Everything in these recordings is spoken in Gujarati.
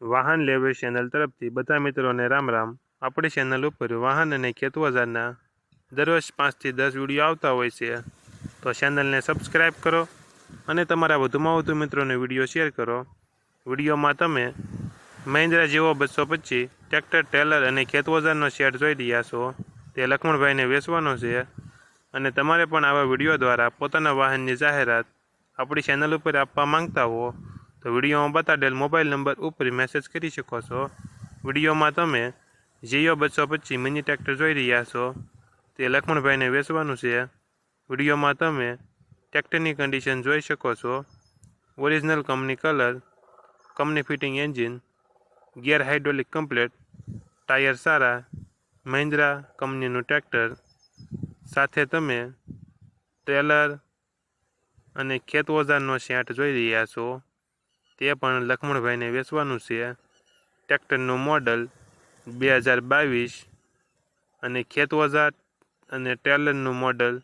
વાહન લેવે ચેનલ તરફથી બધા મિત્રોને રામ રામ. આપણી ચેનલ ઉપર વાહન અને ખેત ઓજારના દરરોજ પાંચથી દસ વીડિયો આવતા હોય છે. તો ચેનલને સબસ્ક્રાઈબ કરો અને તમારા વધુમાં વધુ મિત્રોને વીડિયો શેર કરો. વિડીયોમાં તમે મહિન્દ્રા જેવો બસો પચીસ ટ્રેક્ટર ટેલર અને ખેત ઓજારનો શેડ જોઈ રહ્યા છો. તે લક્ષ્મણભાઈને વેચવાનો છે અને તમારે પણ આવા વીડિયો દ્વારા પોતાના વાહનની જાહેરાત આપણી ચેનલ ઉપર આપવા માંગતા હો. તો વિડીયોમાં બતાડેલ મોબાઈલ નંબર ઉપર મેસેજ કરી શકો છો. વિડીયોમાં તમે જીઓ બસો પચીસ મિની ટ્રેક્ટર જોઈ રહ્યા છો. તે લક્ષ્મણભાઈને વેચવાનું છે. વિડીયોમાં તમે ટ્રેક્ટરની કન્ડિશન જોઈ શકો છો. Original company colour company fitting engine gear hydraulic complete tyre સારા, મહિન્દ્રા કંપનીનું ટ્રેક્ટર. સાથે તમે ટ્રેલર અને ખેત ઓજારનો સેટ જોઈ રહ્યા છો. તે પણ લખમણભાઈને વેચવાનું છે. ટ્રેક્ટરનું મોડલ બે હજાર બાવીસ અને ખેતવજાર અને ટ્રેલરનું મોડલ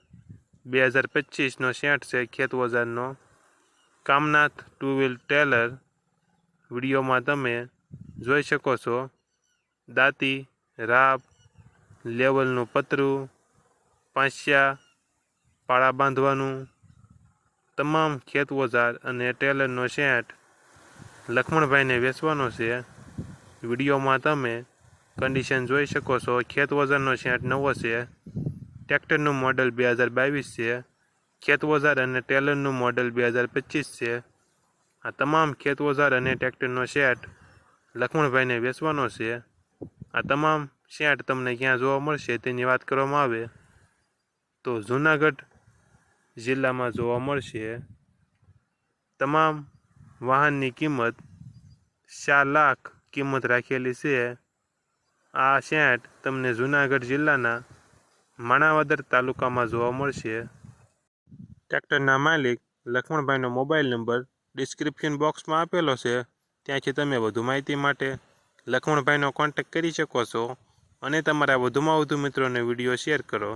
બે હજાર પચીસનો સેટ છે. ખેતવજારનો કામનાથ ટુ વ્હીલ ટ્રેલર વિડીયોમાં તમે જોઈ શકો છો. દાંતી, રાબ, લેવલનું પતરું, પાંસિયા, પાળા બાંધવાનું, તમામ ખેતવજાર અને ટેલરનો સેટ લક્ષ્મણભાઈને વેચવાનો છે. વિડીયોમાં તમે કન્ડિશન જોઈ શકો છો. ખેત વજનનો સેટ નવો છે. ટ્રેક્ટરનું મોડલ બે હજાર બાવીસ છે. ખેત ઓજાર અને ટેલરનું મોડલ બે હજાર પચીસ છે. આ તમામ ખેત ઓજાર અને ટ્રેક્ટરનો સેટ લખમણભાઈને વેચવાનો છે. આ તમામ સેટ તમને ક્યાં જોવા મળશે તેની વાત કરવામાં આવે. તો જૂનાગઢ જિલ્લામાં જોવા મળશે. તમામ વાહનની કિંમત ચાર લાખ કિંમત રાખેલી છે આ સેટ તમને જૂનાગઢ જિલ્લાના માણાવદર તાલુકામાં જોવા મળશે ટ્રેક્ટરના માલિક લક્ષ્મણભાઈનો મોબાઈલ નંબર ડિસ્ક્રિપ્શન બોક્સમાં આપેલો છે ત્યાંથી તમે વધુ માહિતી માટે લક્ષ્મણભાઈનો કોન્ટેક્ટ કરી શકો છો અને તમારા વધુમાં વધુ મિત્રોને વીડિયો શેર કરો